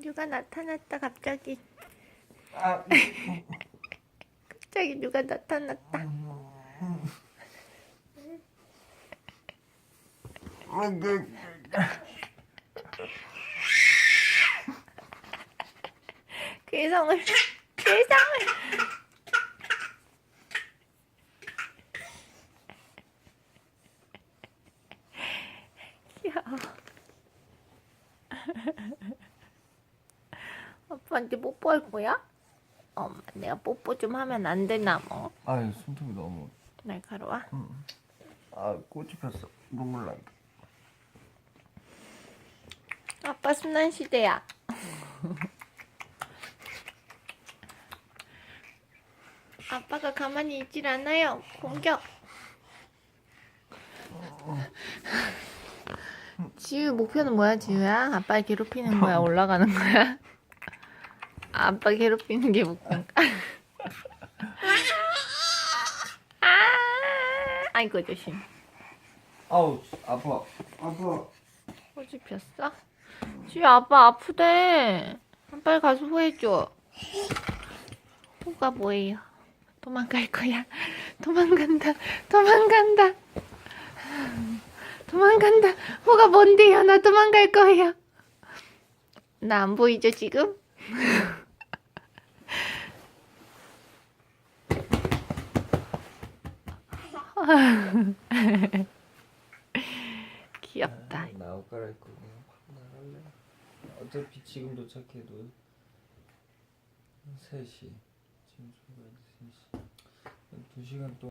누가 나타났다 갑자기. 아, 갑자기 누가 나타났다. 괴성을 괴성을. 귀여워 아빠한테 뽀뽀할 거야? 엄마 내가 뽀뽀 좀 하면 안 되나 뭐 아유 손톱이 너무. 날카로워? 아 꽃이 폈어. 눈물 나게. 아빠 순환 시대야. 아빠가 가만히 있질 않아요. 공격. 지우 목표는 뭐야, 지우야? 아빠 괴롭히는 거야, 올라가는 거야? 아빠 괴롭히는 게 목표인가? 아, 아이고 조심. 아우 아파. 아파. 호주 폈어? 지우 아빠 아프대. 빨리 가서 호해줘. 호가 뭐예요? 도망갈 거야. 도망간다. 도망간다. 도망간다. 호가 뭔데요? 나 도망갈 거예요. 나 안 보이죠 지금? 귀엽다. 나 옷 갈아입고 그냥 확 나갈래. 어차피 지금 도착해도 3시. 지금 출발 3시. 2시간 동안.